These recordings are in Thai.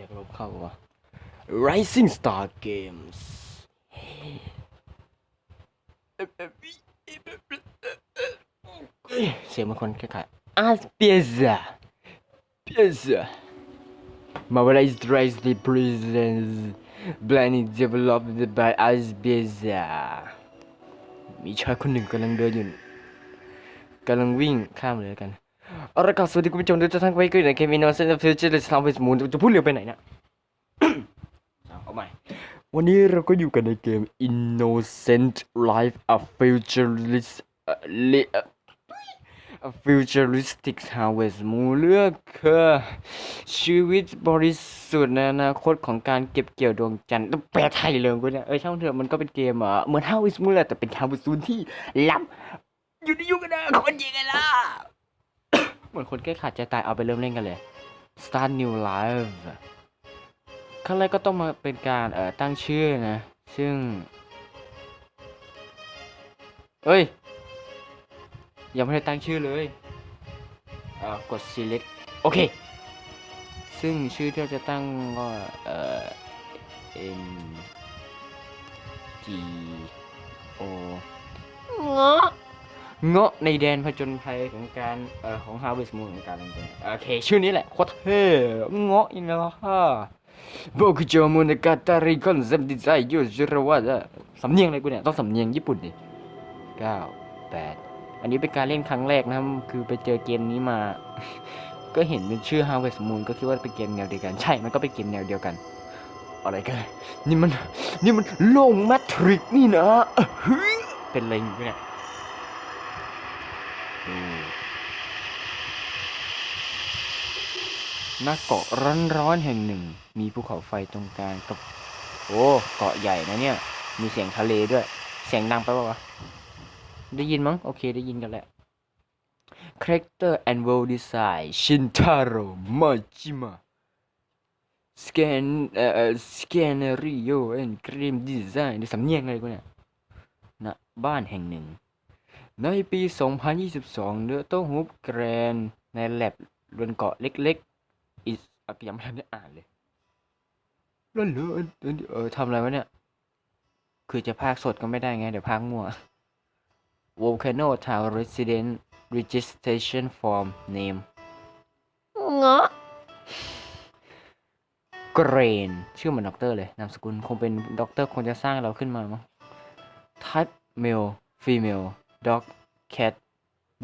สียงลมเข้าวะ Rising Star Games เสียงบางคนแคล้ายๆอาเปียซาเปียซา Marvelous Drives the Prisons Blinding Developed by a s b i z a มีชายคนหนึ่งกำลังเดินอยู่กำลังวิ่งข้ามเลยกัน เอาละครับสวัสดีคุณผู้ชมทุกท่านไว้กันในเคมีนอสเซนฟิวเจอร์สลามเวสมูนจะพูดเร็วไปไหนเนี่ยเอาใหม่วันนี้เราก็อยู่กันในเกม Innocent Life a Futurist A Futuristic Harvest Moon เลือกคือชีวิตบริสุทธิ์ในอนาคตของการเก็บเกี่ยวดวงจันทร์ต้องแปลไทยเลยกูเนี่ยเออช่างเถอะมันก็เป็นเกมอะเหมือน Harvest Moon แหละแต่เป็น Harvest Moon ที่ล้ำอยู่ในยุคกันนะคนยิงกันล่ะ มือนคนแก้ขาดใจตายเอาไปเริ่มเล่นกันเลย Start New Life ขั้นแรกก็ต้องมาเป็นการเอ่อตั้งชื่อนะ ซึ่ง เอ้ย ยังไม่ได้ตั้งชื่อเลยเอ่อกด select โอเค ซึ่งชื่อที่เราจะตั้งก็เอ่อ n g o เงาะ เงาะในแดนผจญภัยของการเอ่อของ Harvest Moon ของการเล่นเกมโอเค ชื่อนี้แหละโคตรเท่เงาะยังไงล่ะฮะบอกจอมุนกาตาริคอนเซมดิไซยูจิรวัตสำเนียงอะไรกูเนี่ย ต้องสำเนียงญี่ปุ่นดิเก้าแปดอันนี้เป็นการเล่นครั้งแรกนะครับ คือไปเจอเกมนี้มา ก็เห็นเป็นชื่อ Harvest Moon ก็คิดว่าเป็นเกมแนวเดียวกัน ใช่ มันก็เป็นเกมแนวเดียวกัน อะไรกัน นี่มัน นี่มันโลกแมทริกนี่นะเฮ้ยเป็นอะไรอยู่เนี่ย ณเกาะร้อนๆแห่งหนึ่ง มีภูเขาไฟตรงกลางกับ โอ้เกาะใหญ่นะเนี่ย มีเสียงทะเลด้วย เสียงดังไปปะวะ ได้ยินมั้ง โอเคได้ยินกันแหละ Character and World Design Shintaro Majima Scan เอ่อ Scenario and Game Design นี่สำเนียงอะไรกูเนี่ยณบ้านแห่งหนึ่ง ในปี 2022 เนื้อโต้ฮุบแกรนในแลบบนเกาะเล็ก อีอะยังไม่ทันได้อ่านเลยแล้วเหรอเออเออทำอะไรวะเนี่ย คือจะพากสดก็ไม่ได้ไง เดี๋ยวพากมั่ว Volcano Town Resident Registration Form Name เงาะเกรน ชื่อเหมือนด็อกเตอร์เลย นามสกุลคงเป็นด็อกเตอร์คงจะสร้างเราขึ้นมามั้ง Type Male Female Dog Cat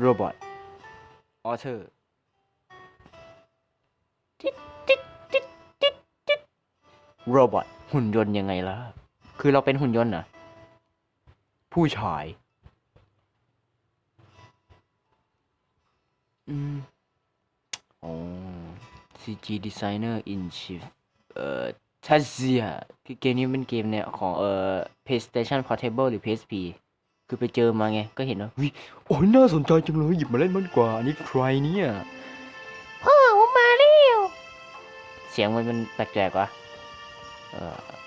Robot Author โรบอทหุ่นยนต์ยังไงล่ะ คือเราเป็นหุ่นยนต์เหรอ ผู้ชาย อืมอ๋อ CG Designer in Chief เอ่อทัซเซียคือเกมนี้เป็นเกมเนี่ยของเอ่อ PlayStation Portable หรือ PSP คือไปเจอมาไง ก็เห็นว่าวิโอ้ยน่าสนใจจังเลย หยิบมาเล่นมันดีกว่า อันนี้ใครเนี่ย พ่อผมมาแล้ว เสียงมันมันแปลกๆวะเ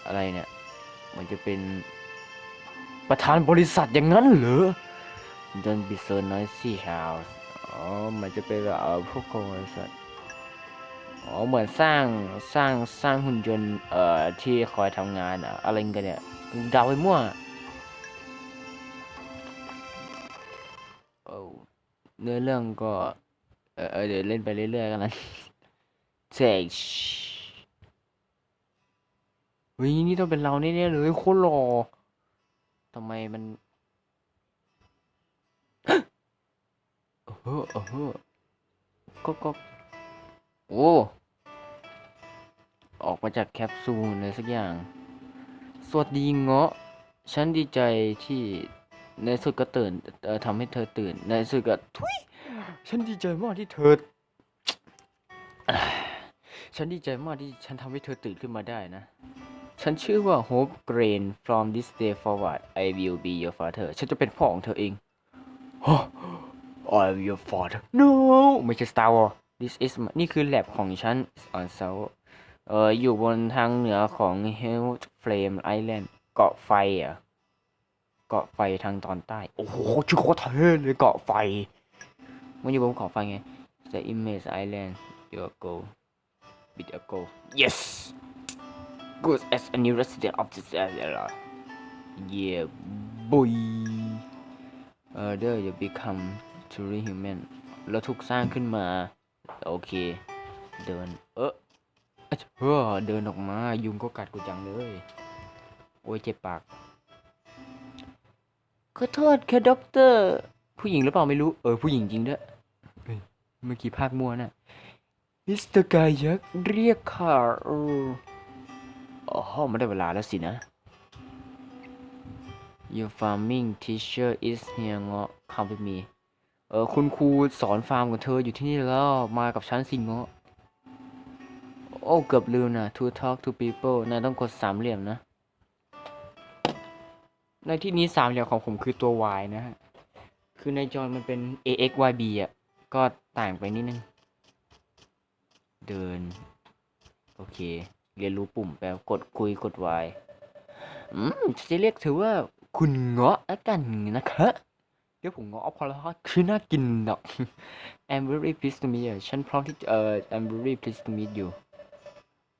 อะไรเนี่ยมันจะเป็นประธานบริษัทอย่างนั้นเหรอ Don't be so noisy Charles อ๋อ มันจะเป็นแบบเอ่อพวกบริษัทอ๋อ เหมือนสร้างสร้างสร้างหุ่นยนต์เอ่อที่คอยทำงานอะอะไรกันเนี่ยเดาไปมั่วโอ้เนื้อเรื่องก็ เออเดี๋ยวเล่นไปเรื่อยๆกันนะเซ็ก เฮ้ยนี่ต้องเป็นเราแน่ๆเลยโคตรหล่อทำไมมันเออเออก็ก็โอ้ออกมาจากแคปซูลเลยสักอย่าง สวัสดีเงาะ ฉันดีใจที่ในสุดก็ตื่นเออทำให้เธอตื่น ในสุดก็ทุยฉันดีใจมากที่เธอ ฉันดีใจมากที่ฉันทำให้เธอตื่นขึ้นมาได้นะ ฉันชื่อว่า Hope Grain from this day forward I will be your father ฉันจะเป็นพ่อของเธอเองฮะ I am your father no ไม่ใช่ Star Wars this is นี่คือแลบของฉัน on South เอออยู่บนทางเหนือของ Hell Flame Island เกาะไฟอะ เกาะไฟทางตอนใต้ โอ้โหชื่อโคตรเท่เลยเกาะไฟ มันอยู่บนเกาะไฟไง The Image Island your go bit ago yes good as a new resident of this area yeah boy เออ there you become truly human เราถูกสร้างขึ้นมา โอเค เดิน เออเฮ้อเดินออกมา ยุงก็กัดกูจังเลย โอ้ยเจ็บปาก ขอโทษค่ะด็อกเตอร์ ผู้หญิงหรือเปล่าไม่รู้ เออ ผู้หญิงจริงด้วย เมื่อกี้ภาคมั่วน่ะมิสเตอร์กายักเรียกค่ะเออ อ๋อไม่ได้เวลาแล้วสินะ Your farming teacher is here เงาะ come with me เออคุณครูสอนฟาร์มของเธออยู่ที่นี่แล้วมากับฉันสิเงาะ โอ้เกือบลืมนะ to talk to people นายต้องกดสามเหลี่ยมนะ ในที่นี้สามเหลี่ยมของผมคือตัว y นะฮะ คือในจอมันเป็น ax y b อะ ก็ต่างไปนิดนึง เดิน โอเค เรียนรู้ปุ่มแปลกดคุยกด y อืมจะเรียกเธอว่าคุณเงาะแล้วกันนะคะเดี๋ยวผมเงาะพอแล้วคือน่ากินเนาะ I'm very pleased to meet you ฉันพร้อมที่เอ่อ I'm very pleased to meet you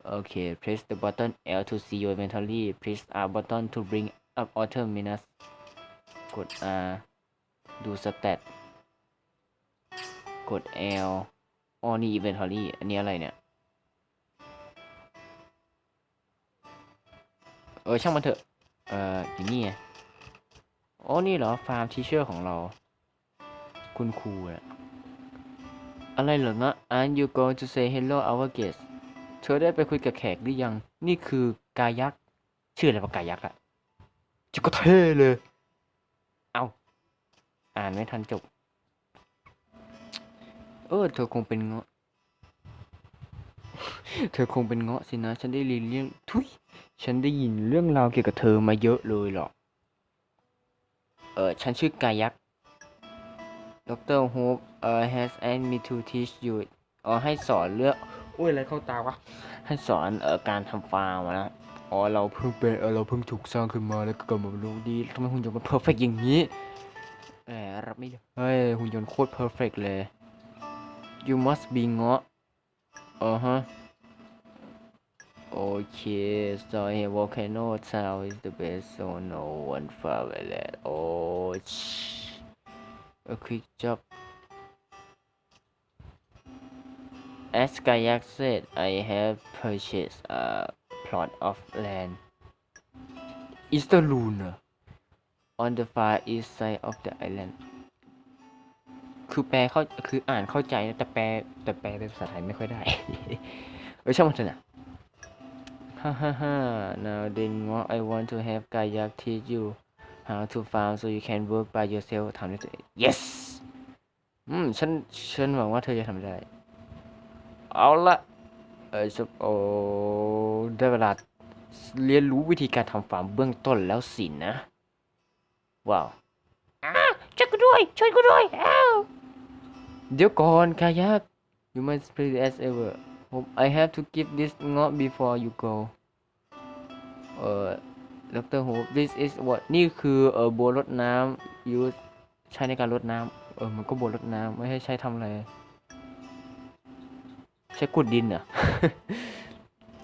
โอเค press the button L to see your inventory press R button to bring up auto menus กด R ดูสเตตกด L อ๋อนี่ inventory อันนี้อะไรเนี่ย เออช่างมันเถอะ เอ่ออยู่นี่ไงอ๋อนี่เหรอฟาร์มทีเชอร์ของเรา คุณครูอะอะไรเหรอนะ Aren't you going to say hello our guest เธอได้ไปคุยกับแขกหรือยัง นี่คือกายักษ์ชื่ออะไรวะกายักษ์อะจะก็เท่เลย เอาอ่านไม่ทันจบ เออ เธอคงเป็นเงาะ เธอคงเป็นเงาะสินะ ฉันได้เรียนเรื่องทุย ฉันได้ยินเรื่องราวเกี่ยวกับเธอมาเยอะเลยหรอก เออฉันชื่อกายักษ์ดรโฮปเอ่อ has asked me to teach you อ๋อให้สอนเรื่องโอ้ยอะไรเข้าตาวะ ให้สอนเอ่อการทำฟาร์มอะนะ อ๋อเราเพิ่งเป็นเออเราเพิ่งถูกสร้างขึ้นมาแล้วก็กำลังรู้ดีทำไมหุ่นยนต์มันเพอร์เฟกอย่างนี้แหมรับไม่ได้เฮ้ยหุ่นยนต์โคตรเพอร์เฟกเลย you must be เงาะอ่าฮะ Okay, so a volcano town is the best, so no one found it. Oh, shh. a quick job. As Kayak said, I have purchased a plot of land. It's the lunar on the far east side of the island? คือแปลเข้าคืออ่านเข้าใจแต่แปลแต่แปลเป็นภาษาไทยไม่ค่อยได้ เออช่างมันเถอะนะ Ha ha ha. Now then what I want to have Kayak teach you how to farm so you can work by yourself ทำได้ตัวเอง Yes อืม ฉัน ฉันหวังว่าเธอจะทำได้ เอาละเออจะโอ้ได้เวลาเรียนรู้วิธีการทำฟาร์มเบื้องต้นแล้วสินะ ว้าวช่วยกูด้วย ช่วยกูด้วยอ้าวเดี๋ยวก่อนคายัก you must play as ever Hope I have to give this เงาะ before you go เอ่อดร Hope this is what นี่คือเอ่อบัวรดน้ำ use ใช้ในการรดน้ำเออมันก็บัวรดน้ำไม่ให้ใช้ทำอะไร ใช้กุดดินเหรอ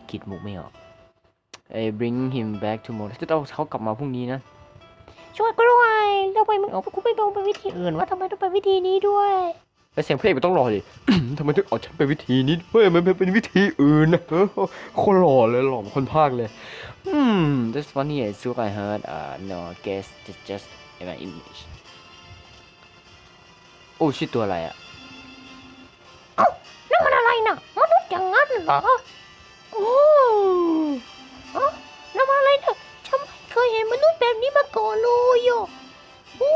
คิดมุกไม่ออกไอ้ bring him back tomorrow จะต้องเขากลับมาพรุ่งนี้นะ ช่วยกูด้วยทำไมมึงเอากูไม่ต้องไปวิธีอื่นวะทำไมต้องไปวิธีนี้ด้วย แล้วเสียงเพลงมันต้องรอดิ ทำไมถึงเอาฉันไปวิธีนี้เฮ้ยมันเป็นวิธีอื่นนะเออคนหล่อเลยหล่อเหมือนคนภาคเลย อืม that's funny I think I heard uh no I guess it's just my image โอ้ชื่อตัวอะไรอะนั่นมันอะไรน่ะมนุษย์อย่างนั้นเหรอโอ้ฮะนั่นมันอะไรเนี่ยฉันไม่เคยเห็นมนุษย์แบบนี้มาก่อนเลยอะโอ้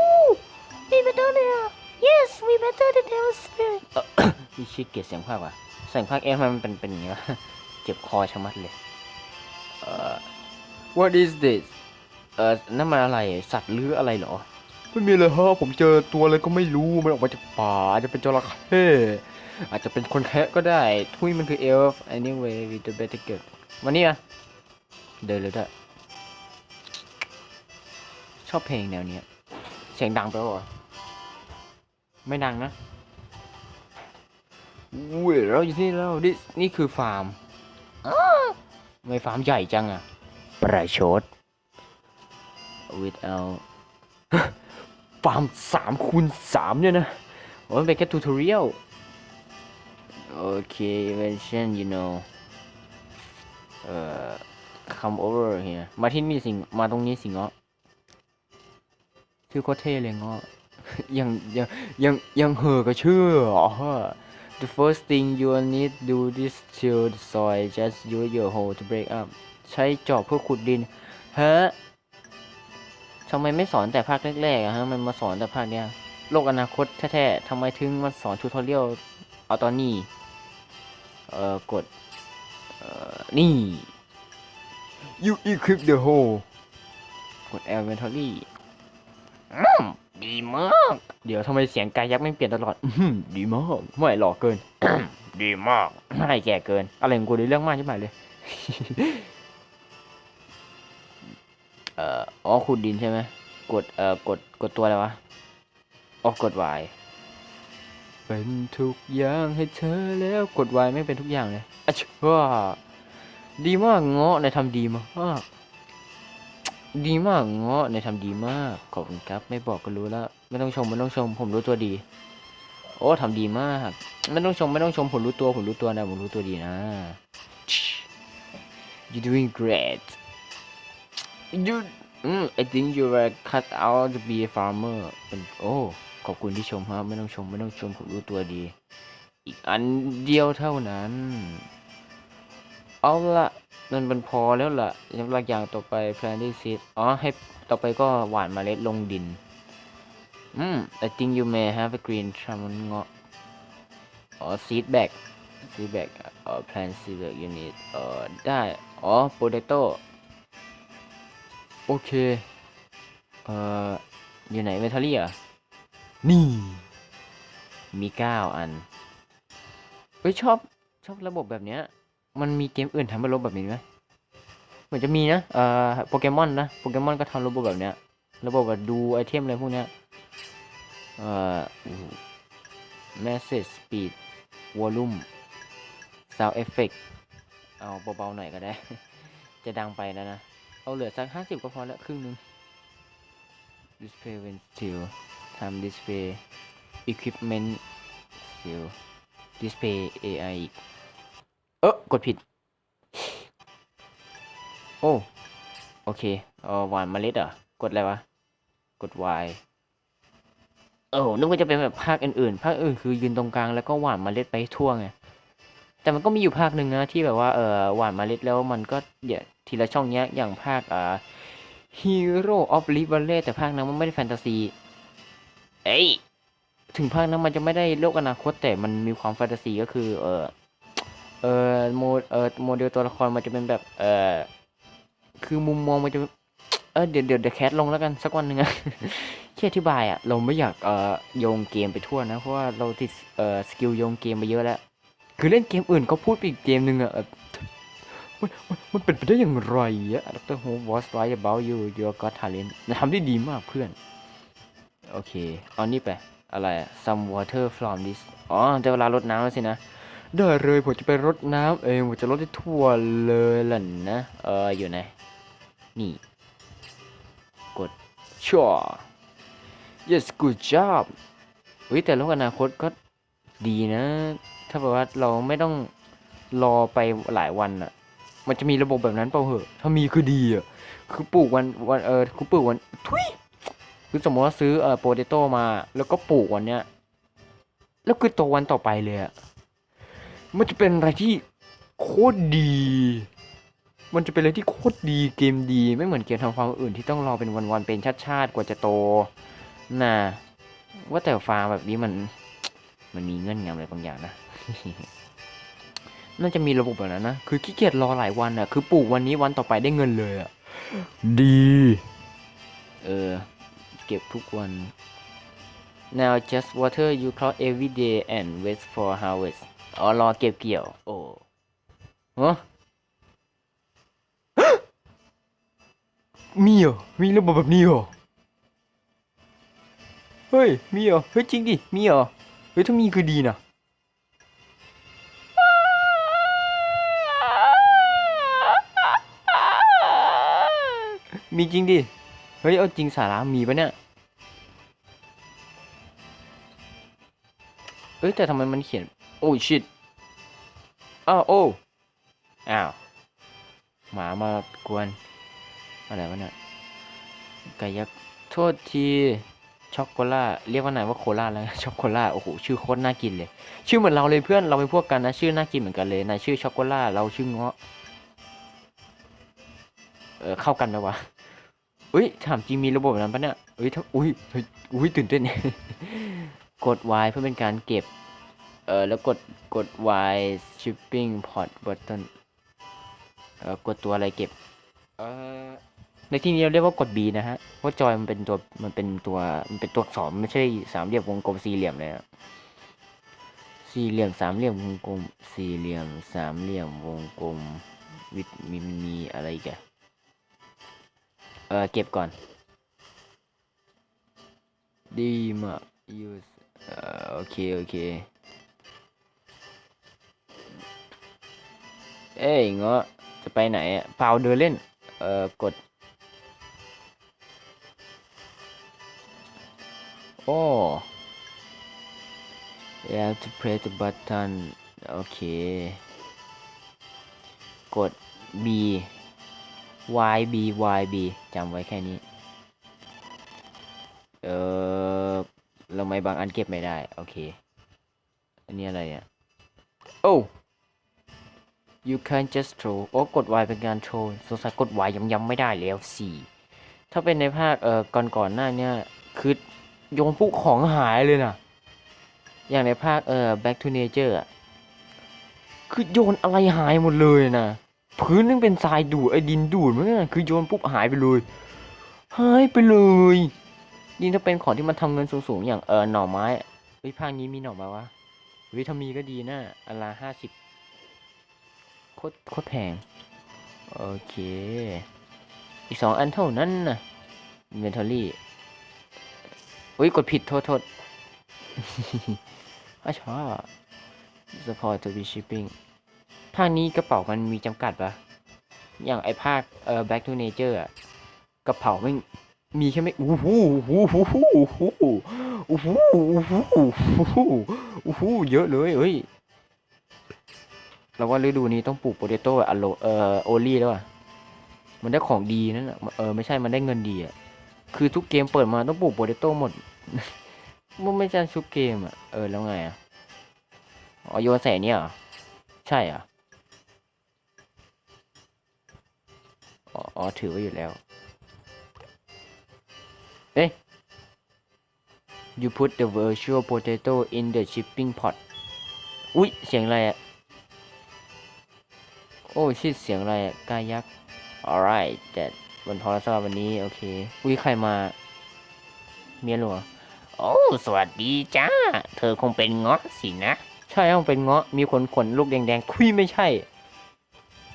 we better เลยอะ yes we better than their spirit นี่ชื่อเกียรติเสียงภาคว่ะเสียงภาคเอ็มมันเป็นเป็นอย่างนี้วะเจ็บคอชะมัดเลยเอ่อ what is this เอ่อนั่นมันอะไรสัตว์หรืออะไรเหรอ ไม่มีเลยฮะผมเจอตัวอะไรก็ไม่รู้มันออกมาจากป่าอาจจะเป็นจระเข้อาจจะเป็นคนแคะก็ได้ ทุยมันคือเอลฟ์ anyway with the better girl มานี่อะเดินเลยด้วยชอบเพลงแนวเนี้ย เสียงดังไปวะ ไม่ดังนะอุ้ยเราอยู่ที่นี่แล้วนี่นี่คือฟาร์มอ๋อไม่ฟาร์มใหญ่จังอะประชด without ฟาร์มสามคูณสามเนี่ยนะโอ้ยมันเป็นแค่ทูทอเรียลโอเค mention you know เอ่อ come over here มาที่นี่สิงมาตรงนี้สิงเงาะชื่อโคตรเท่เลยเงาะ ยังยังยังยังเหอะกับชื่อเหรอ The first thing you need do this till the soil just use your hoe to break up ใช้จอบเพื่อขุดดินฮะทำไมไม่สอนแต่ภาคแรกๆอะฮะ มันมาสอนแต่ภาคเนี้ย โลกอนาคตแท้ๆทำไมถึงมาสอนทูทอเรียลเอาตอนนี้ เอ่อ กด เอ่อ นี่ you equip the hole กด inventory อืม ดีมาก เดี๋ยวทำไมเสียงกายักษ์ไม่เปลี่ยนตลอดอื้อหือดีมากไม่หล่อเกิน ดีมากไม่แก่เกิน อะไรของกูในเรื่องมากใช่ไหมเลย เอ่ออ๋อขุดดินใช่ไหมกดเอ่อกดกดตัวอะไรวะอ๋อกด Y เป็นทุกอย่างให้เธอแล้วกด Y ไม่เป็นทุกอย่างเลยอะชัวดีมากเงาะในายทำดีมาก ดีมากเงาะในทำดีมาก ขอบคุณครับ ไม่บอกก็รู้แล้ว ไม่ต้องชมไม่ต้องชม ผมรู้ตัวดี โอ้ทำดีมาก ไม่ต้องชมไม่ต้องชม ผมรู้ตัวผมรู้ตัวนะผมรู้ตัวดีนะ you doing great you อืม I think you were cut out to be a farmer เป็นโอ้ขอบคุณที่ชมครับ ไม่ต้องชมไม่ต้องชมผมรู้ตัวดี อีกอันเดียวเท่านั้น เอาละ มันเป็นพอแล้วล่ะสำหรับอย่างต่อไป planting seed อ๋อให้ต่อไปก็หว่านเมล็ดลงดินอืม I think you may have a green thumb เงาะอ๋อ seed bag seed bag อ่อ plant seed bag unit เอ่อได้อ๋อ potato โอเค เอ่อ อยู่ไหนเมทัลลี่อะ นี่ มีเก้าอันเฮ้ยชอบ ชอบระบบแบบเนี้ย มันมีเกมอื่นทำระบบแบบนี้ไหมเหมือนจะมีนะเอ่อโปเกมอนนะโปเกมอนก็ทำระบบแบบเนี้ยระบบแบบดูไอเทมอะไรพวกเนี้ยเอ่อ message speed volume sound effect เอาเบาๆหน่อยก็ได้ จะดังไปแล้วนะ เอาเหลือสักห้าสิบก็พอแล้วครึ่งนึง display when still time display equipment still display AI อีก เออกดผิด โอ้ โอเคเออหวานเมล็ดเหรอกดอะไรวะ กด Y เออนึกว่าจะเป็นแบบภาคอื่นๆ ภาคอื่นคือยืนตรงกลางแล้วก็หวานเมล็ดไปทั่วไง แต่มันก็มีอยู่ภาคหนึ่งนะที่แบบว่าเออหวานเมล็ดแล้วมันก็เดี๋ยวทีละช่องเนี้ยอย่างภาคอ่า Hero of r i v a l e แต่ภาคนั้นมันไม่ได้แฟนตาซี เอ้ย ถึงภาคนั้นมันจะไม่ได้โลกอนาคตแต่มันมีความแฟนตาซีก็คือ เออ เออโมเออโมเดลตัวละครมันจะเป็นแบบเออคือมุมมองมันจะเออเดี๋ยวเดี๋ยวเดี๋ยวแคสลงแล้วกันสักวันหนึ่งอะที่อธิบายอะเราไม่อยากเอ่อโยงเกมไปทั่วนะเพราะว่าเราติดเอ่อสกิลโยงเกมไปเยอะแล้วคือเล่นเกมอื่นก็พูดไปอีกเกมหนึ่งอะมันมันมันเป็นไปได้อย่างไรอะดรโฮ was right about you your got talent ทำได้ดีมากเพื่อน โอเค เอานี่ไป อะไรอะ some water from this อ๋อได้เวลารดน้ำแล้วสินะ ได้เลยผมจะไปรดน้ำเองผมจะรดให้ทั่วเลยล่ะนะ เอออยู่ไหน นี่ กดชัว yes good job เฮ้ยแต่โลกอนาคตก็ดีนะ ถ้าแบบว่าเราไม่ต้องรอไปหลายวันอะมันจะมีระบบแบบนั้นเปล่าเหอะ ถ้ามีคือดีอะคือปลูกวันวันเออคือปลูกวันทุยคือสมมติว่าซื้อเออโปเตโต้มา แล้วก็ปลูกวันเนี้ย แล้วคือโตวันต่อไปเลยอะ มันจะเป็นอะไรที่โคตรดี มันจะเป็นอะไรที่โคตรดีเกมดี ไม่เหมือนเกมทำฟาร์มอื่นที่ต้องรอเป็นวันๆเป็นชาติๆกว่าจะโตน่ะว่าแต่ฟาร์มแบบนี้มัน มันมีเงื่อนงำอะไรบางอย่างนะน่าจะมีระบบแบบนั้นนะ คือขี้เกียจรอหลายวันอะ คือปลูกวันนี้วันต่อไปได้เงินเลยอะ ดี เออ เก็บทุกวัน now just water you crop every day and wait for harvest อ๋อรอเก็บเกี่ยว โอ้ฮะมีเหรอมีระบบแบบนี้เหรอ เฮ้ย มีเหรอ เฮ้ย จริงดิ มีเหรอ เฮ้ย ถ้ามีคือดีนะมีจริงดิ เฮ้ย เอาจริงสาระมีปะเนี่ย เอ้ย แต่ทำไมมันเขียน โอ้ชิตอ้าวโอ้อ้าวหมามากวน อะไรวะเนี่ยไก่ยักษ์โทษทีช็อกโกล่าเรียกว่าไหนว่าโคล่าแล้วช็อกโกล่าโอ้โหชื่อโคตรน่ากินเลย ชื่อเหมือนเราเลยเพื่อนเราเป็นพวกกันนะชื่อน่ากินเหมือนกันเลยนายชื่อช็อกโกล่าเราชื่อเงาะเออเข้ากันไหมวะอุ้ยถามจริงมีระบบแบบนั้นปะเนี่ยอุ้ยถ้าอุ้ยเฮ้ยอุ้ยตื่นเต้นกด Y เพื่อเป็นการเก็บ เออแล้วกดกด Y shipping port button เออกดตัวอะไรเก็บ เออในที่นี้เราเรียกว่ากด B นะฮะ เพราะจอยมันเป็นตัวมันเป็นตัวมันเป็นตัวอักษรไม่ใช่สามเหลี่ยมวงกลมสี่เหลี่ยมเลยอะสี่เหลี่ยมสามเหลี่ยมวงกลมสี่เหลี่ยมสามเหลี่ยมวงกลมวิดมีมีอะไรอีกันเออเก็บก่อน ดีมาก use เอ่อโอเค โอเค เอ้ยเงาะจะไปไหนอะเปล่าเดินเล่น เอ่อกด โอ้ you have to press the button โอเค กด B Y B Y B จำไว้แค่นี้ เออเราไม่บางอันเก็บไม่ได้ โอเค อันนี้อะไรอะ โอ้ you can just throw โอ้กด Y เป็นการ throw สงสัยกด Y ย้ำๆไม่ได้แล้วสี่ถ้าเป็นในภาคเอ่อก่อนๆหน้าเนี่ยคือโยนพวกของหายเลยนะอย่างในภาคเอ่อ back to nature อะคือโยนอะไรหายหมดเลยนะพื้นนึงเป็นทรายดูดไอ้ดินดูดมั้งอะคือโยนปุ๊บหายไปเลยหายไปเลยยิ่งถ้าเป็นของที่มันทำเงินสูงๆอย่างเออหน่อไม้เฮ้ยภาคนี้มีหน่อไม้วะเฮ้ยถ้ามีก็ดีนะอันละห้าสิบ โคตรโคตรแพง โอเค อีกสองอันเท่านั้นนะ inventory อุ้ย กดผิดโทษโทษอาชา support to be shipping ภาคนี้กระเป๋ามันมีจำกัดปะอย่างไอภาคเอ่อ back to nature อะกระเป๋าไม่มีแค่ไม่อู้หูอู้หูอู้หูอู้หูอู้หูอู้หูอู้หูเยอะเลยเฮ้ย เราว่าฤดูนี้ต้องปลูกโปเตโต้อะโลเอ่อโอลี่แล้วอะมันได้ของดีนั่นอะเออไม่ใช่มันได้เงินดีอะคือทุกเกมเปิดมาต้องปลูกโปเตโต้หมดมันไม่ใช่ทุกเกมอะเออแล้วไงอะอ๋อโยนใส่เนี่ยเหรอใช่อะอ๋อถือไว้อยู่แล้วเอ๊ะ you put the virtual potato in the shipping pot อุ๊ย เสียงอะไรอะ อ้ชิดเสียงอะไรอะกายักษ์ alright แต่บนโทรศัพท์วันนี้ โอเค อุ๊ยใครมา เมียหลวงโอ้ สวัสดีจ้า เธอคงเป็นเงาะสินะ ใช่ต้องเป็นเงาะ มีขนขนลูกแดงๆ คุยไม่ใช่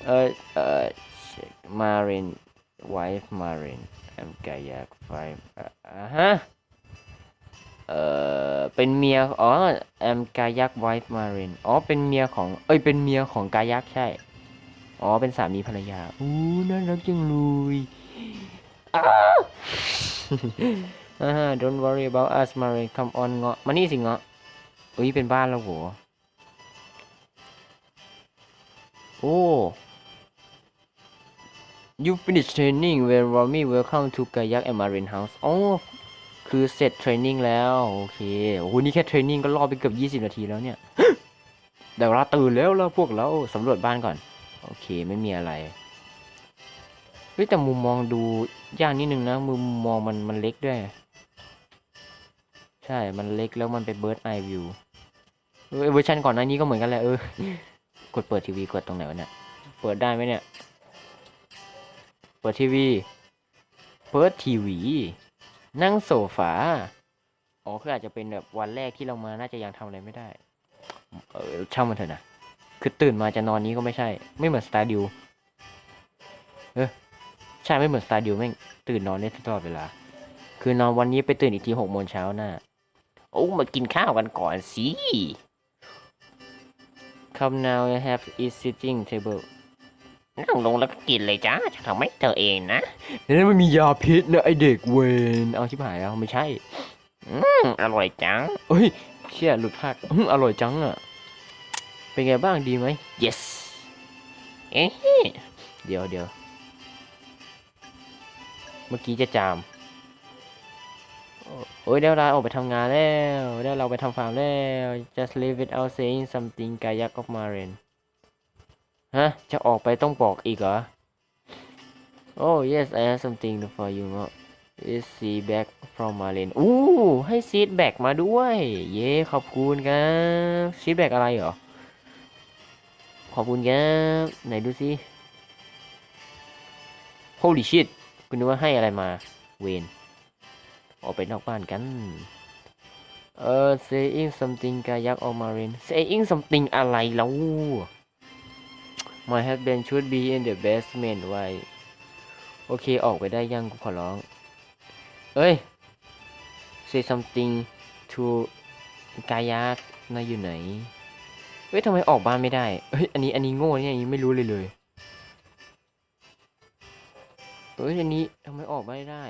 เออเออมาริน wife มารินแอมกายักไฟอ่าฮะ เออเป็นเมีย อ๋อแอมกายัก wife มารินอ๋อ เป็นเมียของ เอ้ย เป็นเมียของกายักใช่ อ๋อ เป็นสามีภรรยา อู้น่ารักจังเลยอ้าอ่า don't worry about us Marin come on เงาะมานี่สิเงาะเอ้ยเป็นบ้านแล้วโหโอ้ you finish training when Rami welcome to Kayak and Marine House อ๋อ คือเสร็จเทรนนิ่งแล้ว โอเค โอ้โห นี่แค่เทรนนิ่งก็รอไปเกือบ 20 นาทีแล้วเนี่ยเดี๋ยวเราตื่นแล้วแล้วพวกเราสำรวจบ้านก่อน โอเคไม่มีอะไรเฮ้ยแต่มุมมองดูยากนิดนึงนะมุมมองมันมันเล็กด้วย ใช่ มันเล็กแล้วมันเป็นเบิร์ดไอวิวเออเวอร์ชันก่อนหน้านี้ก็เหมือนกันแหละเออกดเปิดทีวีกดตรงไหนวะเนี่ย เปิดได้ไหมเนี่ย เปิดทีวี เปิดทีวี นั่งโซฟา อ๋อคืออาจจะเป็นแบบวันแรกที่เรามา น่าจะยังทำอะไรไม่ได้ เออช่างมันเถอะนะ คือตื่นมาจะนอนนี้ก็ไม่ใช่ ไม่เหมือนสตาร์ดิวเออใช่ไม่เหมือนสตาร์ดิวแม่งตื่นนอนได้ตลอดเวลา คือนอนวันนี้ไปตื่นอีกทีหกโมงเช้าน่ะโอ้มากินข้าวกันก่อนสิ Come now I have is sitting table นั่งลงแล้วก็กินเลยจ้าจะทำให้เธอเองนะในนั้นมันมียาพิษนะไอเด็กเวนเอาชิบหายแล้วไม่ใช่ อืมอร่อยจังเอ้ยเชี่ยหลุดพลาดอื้ออร่อยจังอะ เป็นไงบ้างดีไหม yes เอ๊ะเดี๋ยวเดี๋ยวเมื่อกี้จะจาม โอ้โอ้ยได้เวลาออกไปทำงานแล้ว ได้เราไปทำฟาร์มแล้ว just leave it out saying something กายักออกมาเรนฮะ จะออกไปต้องบอกอีกเหรอ oh yes I have something for you เนาะ is see back from Marlin อู้ ให้ซีดแบกมาด้วย เย้ ขอบคุณครับซีดแบกอะไรเหรอ ขอบคุณครับไหนดูสิ holy shit คุณนึกว่าให้อะไรมา เวนออกไปนอกบ้านกัน เออ saying something กายักออกมาเรน saying something อะไรแล้ว my husband should be in the basement why โอเค ออกไปได้ยังกูขอร้อง เอ้ย say something to กายักนายอยู่ไหน เฮ้ยทำไมออกบ้านไม่ได้ เฮ้ย อันนี้ อันนี้โง่เนี่ยอันนี้ไม่รู้เลยเลย เฮ้ย อันนี้ทำไมออกไม่ได้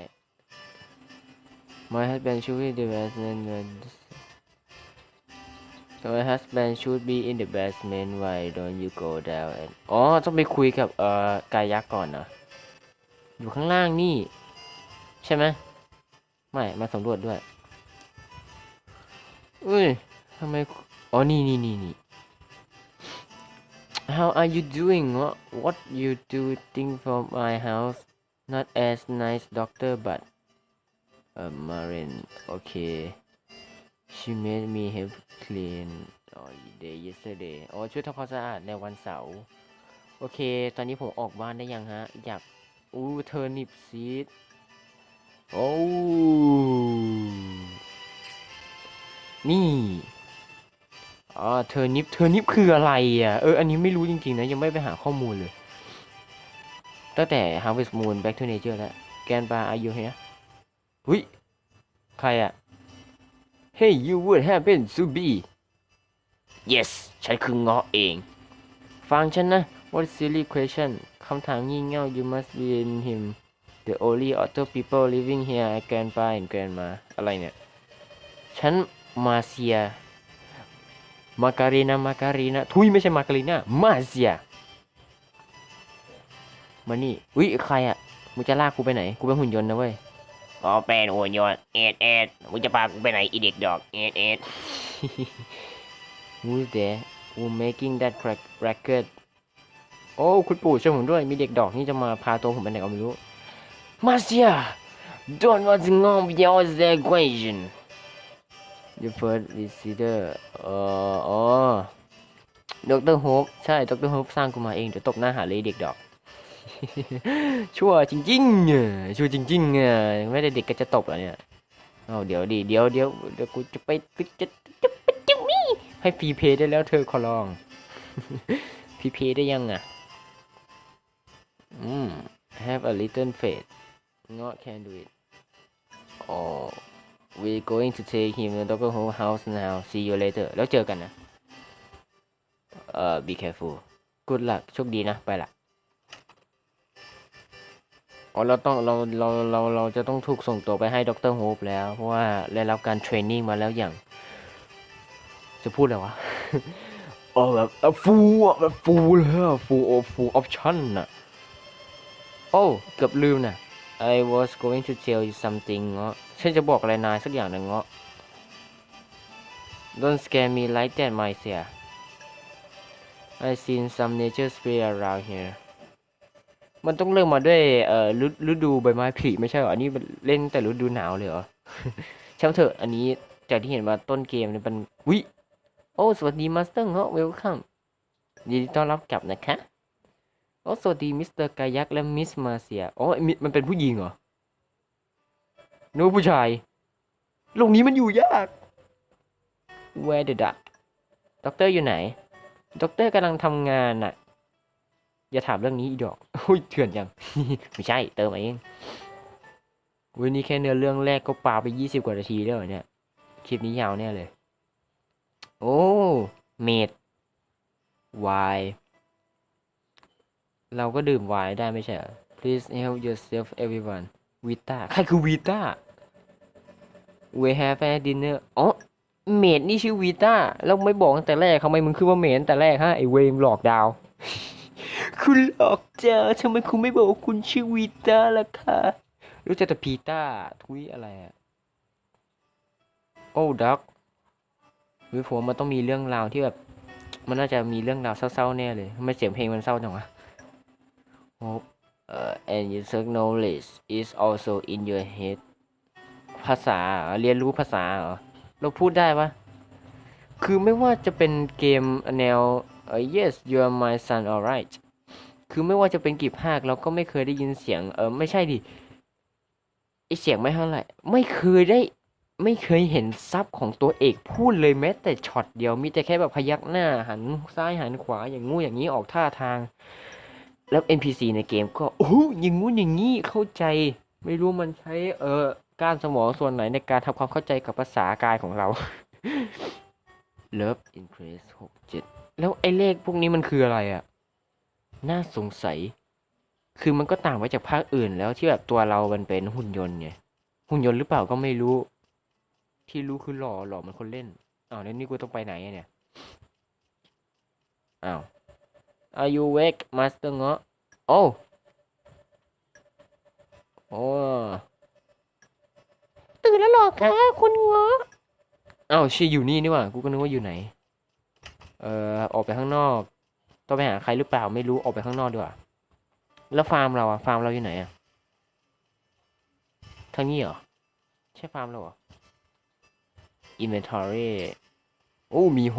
My husband should be in the basement My husband should be in the basement why don't you go down and อ๋อ ต้องไปคุยกับ เอ่อ กายักก่อนนะอยู่ข้างล่างนี่ ใช่ไหม ไม่ มาสำรวจด้วยเอ้ยทำไม อ๋อ นี่นี่นี่นี่ How are you doing? What, what you do think from my house? Not as nice doctor but uh, Marin. Okay. She made me help clean all day yesterday. อ๋อช่วยทำความสะอาดในวันเสาร์ โอเค ตอนนี้ผมออกบ้านได้ยังฮะ อยาก อู้เทอร์นิปซีดโอ้ นี่ อ๋อเธอนิฟเธอนิปคืออะไรอะ เออ อันนี้ไม่รู้จริงๆนะ ยังไม่ไปหาข้อมูลเลย ตั้งแต่ Harvest Moon Back to Nature แล้ว แกนปลาอายุเฮียหุ้ย ใครอะ Hey you would have been to be Yes ฉันคือเงาะเอง ฟังฉันนะ What silly question คำถามงี่เง่า You must be in him The only other people living here แกนปลา and grandma อะไรเนี่ย ฉันมาเซีย มาการีนามาการีนาทุยไม่ใช่มาการีนามาเซียมานี่อุ้ยใครอะมึงจะลากกูไปไหน กูเป็นหุ่นยนต์นะเว้ยก็เป็นหัวยนต์เอ็ดเอ็ดมึงจะพากูไปไหนอีเด็กดอกเอ็ดเอ็ด Who's there Who making that crack racket โอ้คุณปู่ช่วยผมด้วยมีเด็กดอกนี่จะมาพาตัวผมไปไหนก็ไม่รู้มาเซีย don't want to know beyond the equation The first visitor เอ่ออ๋อดรโฮปใช่ดรโฮปสร้างกูมาเองเดี๋ยวตบหน้าหาเลยเด็กดอก ชั่วจริงๆอะชั่วจริงๆอะไม่ได้เด็กก็จะตบเหรอเนี่ยเอาเดี๋ยวดิเดี๋ยวเดี๋ยวเดี๋ยวกูจะไปกูจะจะไปจะมีให้ฟรีเพย์ได้แล้วเธอขอร้องฟรีเพย์ได้ยังอะอืม have a little faith not can do it อ๋อ we going to take him to Doctor Who house now see you later แล้วเจอกันนะเอ่อ be careful good luck โชคดีนะ ไปละอ๋อเราต้องเราเราเราเราจะต้องถูกส่งตัวไปให้ดรโฮปแล้ว เพราะว่าได้รับการเทรนนิ่งมาแล้วอย่าง จะพูดอะไรวะอ๋อแบบฟูอะแบบฟูเลยฟูโอฟูออปชั่นอะโอ้ เกือบลืมน่ะ I was going to tell you something เงาะฉันจะบอกอะไรนายสักอย่างหนึ่งเงาะ Don't scare me like that my dear I seen some nature spirit around here มันต้องเริ่มมาด้วยเอ่อฤดูใบไม้ผลิไม่ใช่เหรอ อันนี้เล่นแต่ฤดูหนาวเลยเหรอช่างเถอะ อันนี้จากที่เห็นมาต้นเกมเนี่ยมันวิโอ้ สวัสดีมาสเตอร์เงาะ welcome ยินดีต้อนรับกลับนะคะ โอ้สวัสดีมิสเตอร์กายักและมิสมาเซียอ๋อมิมันเป็นผู้หญิงเหรอนึกว่าผู้ชายโลกนี้มันอยู่ยาก Where the duck ด็อกเตอร์อยู่ไหน ด็อกเตอร์กำลังทำงานน่ะ อย่าถามเรื่องนี้อีดอกอุ้ยเถื่อนยัง ไม่ใช่ เติมเอง วันนี้แค่เนื้อเรื่องแรกก็ปาไปยี่สิบกว่านาทีแล้วเหรอเนี่ย คลิปนี้ยาวแน่เลย โอ้ เมดวาย เราก็ดื่มไวน์ได้ไม่ใช่เหรอ please help yourself everyone วีต้าใครคือวีต้า we have a dinner อ๋อเมดนี่ชื่อวีต้าแล้วไม่บอกตั้งแต่แรกทำไมมึงคือว่าเมดตั้งแต่แรกฮะไอเวมหลอกดาว คุณหลอกเจอทำไมคุณไม่บอกว่าคุณชื่อวีต้าล่ะคะรู้จักแต่พีต้าทุยอะไรอะโอ้ด็อกวิผมว่ามันต้องมีเรื่องราวที่แบบ มันน่าจะมีเรื่องราวเศร้าๆแน่เลยทำไมเสียงเพลงมันเศร้าจังวะ Hope uh, and your knowledge is also in your head ภาษาเรียนรู้ภาษาเหรอ เราพูดได้ปะคือไม่ว่าจะเป็นเกมแนวเอ่อ yes you are my son alright คือไม่ว่าจะเป็นกีบภาคเราก็ไม่เคยได้ยินเสียง เออไม่ใช่ดิไอเสียงไม่เท่าไหร่ ไม่เคยได้ไม่เคยเห็นซับของตัวเอกพูดเลยแม้แต่ช็อตเดียวมีแต่แค่แบบพยักหน้าหันซ้ายหันขวาอย่างงูอย่างนี้ออกท่าทาง แล้ว NPC ในเกมก็โอ้ยอย่างงู้นอย่างนี้เข้าใจ ไม่รู้มันใช้เออก้านสมองส่วนไหนในการทำความเข้าใจกับภาษากายของเรา Love Increase หกเจ็ดแล้วไอ้เลขพวกนี้มันคืออะไรอะ่ะ น่าสงสัย คือมันก็ต่างไปจากภาคอื่นแล้วที่แบบตัวเรามันเป็นหุ่นยนต์ไง หุ่นยนต์หรือเปล่าก็ไม่รู้ ที่รู้คือหล่อหล่อมันคนเล่น อ้าวแล้วนี่กูต้องไปไหนเนี่ย อ้าว Are you awake Master เงาะโอ้โอ้ตื่นแล้วเหรอคะคุณเงาะอ้าชีอยู่นี่นี่หว่า กูก็นึกว่าอยู่ไหน เอ่อ ออกไปข้างนอก ต้องไปหาใครหรือเปล่าไม่รู้ ออกไปข้างนอกดีกว่า แล้วฟาร์มเราอะฟาร์มเราอยู่ไหนอะทางนี้เหรอ ใช่ฟาร์มเราเหรอ inventory โอ้ มีโฮ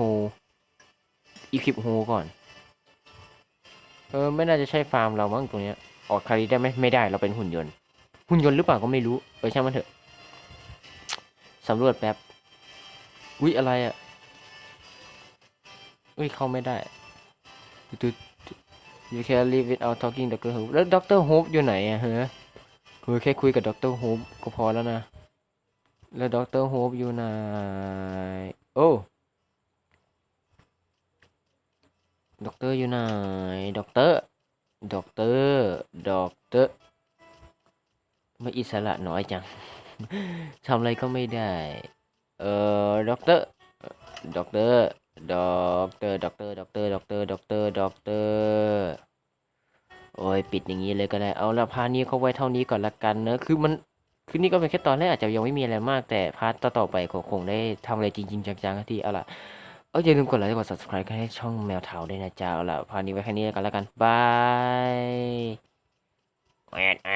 อีคิปโฮก่อน ออไม่น่าจะใช่ฟาร์มเรามั้งตรงเนี้ยออกคาริได้ไหมไม่ได้เราเป็นหุ่นยนต์ หุ่นยนต์หรือเปล่าก็ไม่รู้เออช่างมันเถอะสำรวจแป๊บอุ๊ยอะไรอะ่ะอุ้ยเข้าไม่ได้ตุ๊ด you can live without talking Dr. Hope แล้ว Dr. Hope อยู่ไหนอะเฮะคือแค่คุยกับ Dr. Hope ก็พอแล้วนะ แล้ว Dr. Hope อยู่ไหนโอ้ ด็อกเตอร์อยู่ไหนด็อกเตอร์ด็อกเตอร์ด็อกเตอร์ไม่อิสระน้อยจังทำอะไรก็ไม่ได้ เอ่อด็อกเตอร์ด็อกเตอร์ด็อกเตอร์ด็อกเตอร์ด็อกเตอร์ด็อกเตอร์ด็อกเตอร์ด็อกเตอร์โอ้ยปิดอย่างนี้เลยก็ได้ เอาละพานี้เขาไว้เท่านี้ก่อนละกันเนอะคือมันคือนี่ก็เป็นแค่ตอนแรกอาจจะยังไม่มีอะไรมากแต่พาร์ทต่อๆไปคงได้ทำอะไรจริงๆจังๆที่เอาล่ะ ออย่าลืมกดไลค์กด subscribe ให้ช่องแมวเทาด้วยนะจ๊ะเอล้วพานี้ไว้แค่นี้กันแล้วกัน บาย